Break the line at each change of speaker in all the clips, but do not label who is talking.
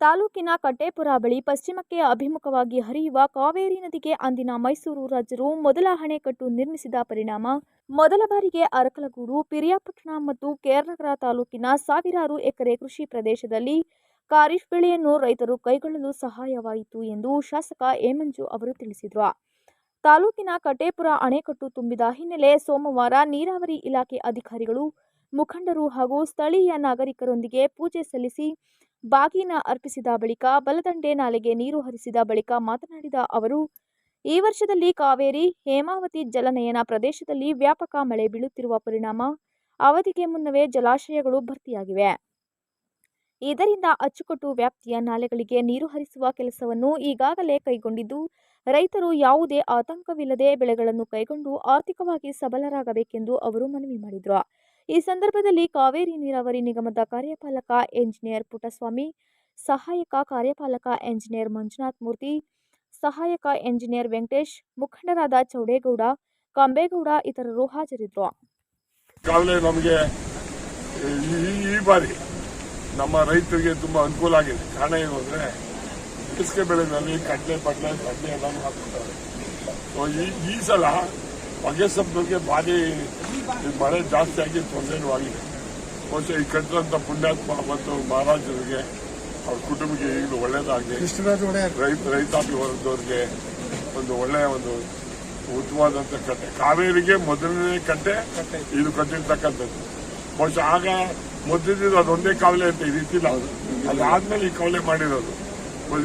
ತಾಲೂಕಿನ ಕಟ್ಟೇಪುರ ಬಳಿ ಪಶ್ಚಿಮಕ್ಕೆ ಅಭಿಮುಖವಾಗಿ ಹರಿಯುವ ಕಾವೇರಿ ನದಿಗೆ ಅಂದಿನ ಮೈಸೂರು ರಾಜರು ಮೊದಲ ಅಣೆಕಟ್ಟು ನಿರ್ಮಿಸಿದ ಪರಿಣಾಮ. ಮೊದಲ ಬಾರಿಗೆ ಅರಕಲಗೂಡು, ಪಿರಿಯಾಪಟ್ಟಣ ಮತ್ತು ಕೇರನಗರ ತಾಲೂಕಿನ ಸಾವಿರಾರು ಎಕರೆ ಕೃಷಿ ಪ್ರದೇಶದಲ್ಲಿ ಖಾರಿಫ್ ಬೆಳೆಯನ್ನು ರೈತರು ಕೈಗೊಳ್ಳಲು ಸಹಾಯವಾಯಿತು ಎಂದು ಶಾಸಕ ಏಮಂಜು ಅವರು ತಿಳಿಸಿದರು. ತಾಲೂಕಿನ ಕಟ್ಟೇಪುರ ಅಣೆಕಟ್ಟು ತುಂಬಿದ ಹಿನ್ನೆಲೆ ಸೋಮವಾರ ನೀರಾವರಿ ಇಲಾಖೆ ಅಧಿಕಾರಿಗಳು ಮುಖಂಡರು ಹಾಗೂ ಸ್ಥಳೀಯ ನಾಗರಿಕರೊಂದಿಗೆ ಪೂಜೆ ಸಲ್ಲಿಸಿ ಬಾಗಿನ ಅರ್ಪಿಸಿದ ಬಳಿಕ, ಬಲದಂಡೆ ನಾಲೆಗೆ ನೀರು ಹರಿಸಿದ ಬಳಿಕ ಮಾತನಾಡಿದ ಅವರು, ಈ ವರ್ಷದಲ್ಲಿ ಕಾವೇರಿ, ಹೇಮಾವತಿ ಜಲನಯನ ಪ್ರದೇಶದಲ್ಲಿ ವ್ಯಾಪಕ ಮಳೆ ಬೀಳುತ್ತಿರುವ ಪರಿಣಾಮ, ಅವಧಿಗೆ ಮುನ್ನವೇ ಜಲಾಶಯಗಳು ಭರ್ತಿಯಾಗಿವೆ. ಇದರಿಂದ ಅಚ್ಚುಕಟ್ಟು ವ್ಯಾಪ್ತಿಯ ನಾಲೆಗಳಿಗೆ ನೀರು ಹರಿಸುವ ಕೆಲಸವನ್ನು ಈಗಾಗಲೇ ಕೈಗೊಂಡಿದ್ದು, ರೈತರು ಯಾವುದೇ ಆತಂಕವಿಲ್ಲದೆ ಬೆಳೆಗಳನ್ನು ಕೈಗೊಂಡು ಆರ್ಥಿಕವಾಗಿ ಸಬಲರಾಗಬೇಕೆಂದು ಅವರು ಮನವಿ ಮಾಡಿದರು. ಈ ಸಂದರ್ಭದಲ್ಲಿ ಕಾವೇರಿ ನೀರಾವರಿ ನಿಗಮದ ಕಾರ್ಯಪಾಲಕ ಎಂಜಿನಿಯರ್ ಪುಟ್ಟಸ್ವಾಮಿ, ಸಹಾಯಕ ಕಾರ್ಯಪಾಲಕ ಎಂಜಿನಿಯರ್ ಮಂಜುನಾಥ್ ಮೂರ್ತಿ, ಸಹಾಯಕ ಎಂಜಿನಿಯರ್ ವೆಂಕಟೇಶ್, ಮುಖಂಡರಾದ ಚೌಡೇಗೌಡ, ಕಂಬೇಗೌಡ ಇತರರು ಹಾಜರಿದ್ದರು.
ನಮಗೆ ಈ ಬಾರಿ ನಮ್ಮ ರೈತರಿಗೆ ತುಂಬಾ ಅನುಕೂಲ ಆಗಿದೆ. ಕಾರಣ ಏನು ಅಂದ್ರೆ ಬೇಸಿಗೆ ಬೆಳೆಗಳಲ್ಲಿ ಕಡಲೆ ಬಡ್ಲೆ ಕಡಲೆ ಎಲ್ಲಾನು ಹಾಕ್ಬಿಡ್ತಾರೆ ಈ ಸಲ ಹೊಗೆ ಸಬ್ಬರಿಗೆ ಭಾರಿ ಮಳೆ ಜಾಸ್ತಿ ಆಗಿ ತೊಂದರೆನೂ ಆಗಿದೆ. ಮತ್ತೆ ಈ ಕಟ್ಟಿದಂತ ಪುಣ್ಯಾತ್ಮ ಮತ್ತು ಮಹಾರಾಜರಿಗೆ ಅವ್ರ ಕುಟುಂಬಕ್ಕೆ ಈಗಲೂ
ಕೃಷ್ಣರಾಜ ಒಡೆಯರ್
ರೈತ ರೈತಾಪಿ ವರ್ಗದವ್ರಿಗೆ ಒಂದು ಒಳ್ಳೆಯ ಒಂದು ಉತ್ತಮವಾದಂತ ಕಟ್ಟೆ. ಕಾವೇರಿಗೆ ಮೊದಲನೇ ಕಟ್ಟೆ ಇದು ಕಟ್ಟಿರ್ತಕ್ಕಂಥದ್ದು. ಬಹುಶಃ ಆಗ ಮೊದಲಿದ್ದು ಅದೊಂದೇ ಕಾವಲೆ ಅಂತ ಈ ರೀತಿ ಅದಾದ್ಮೇಲೆ ಈ ಕಾವಲೆ ಮಾಡಿರೋದು.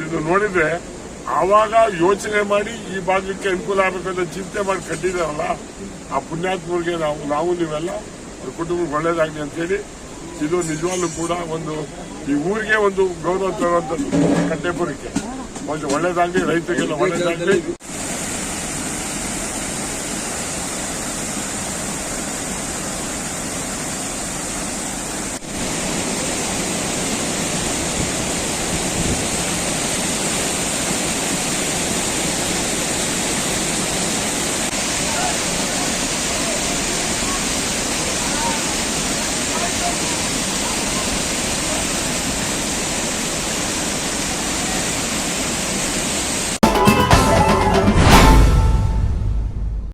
ಇದು ನೋಡಿದ್ರೆ ಆವಾಗ ಯೋಚನೆ ಮಾಡಿ ಈ ಭಾಗಕ್ಕೆ ಅನುಕೂಲ ಆಗಬೇಕಂತ ಚಿಂತೆ ಮಾಡಿ ಕಟ್ಟಿದಾರಲ್ಲ ಆ ಪುಣ್ಯಾತ್ಮರಿಗೆ ನಾವು ನಾವು ನೀವೆಲ್ಲ ಅವ್ರ ಕುಟುಂಬಕ್ಕೆ ಒಳ್ಳೇದಾಗಲಿ ಅಂತೇಳಿ ಇದು ನಿಜವಾಗ್ಲೂ ಕೂಡ ಒಂದು ಈ ಊರಿಗೆ ಒಂದು ಗೌರವ ತರುವಂಥದ್ದು ಕಟ್ಟೆಪುರಕ್ಕೆ ಒಂದು ಒಳ್ಳೇದಾಗಲಿ, ರೈತರಿಗೆಲ್ಲ ಒಳ್ಳೇದಾಗಲಿ.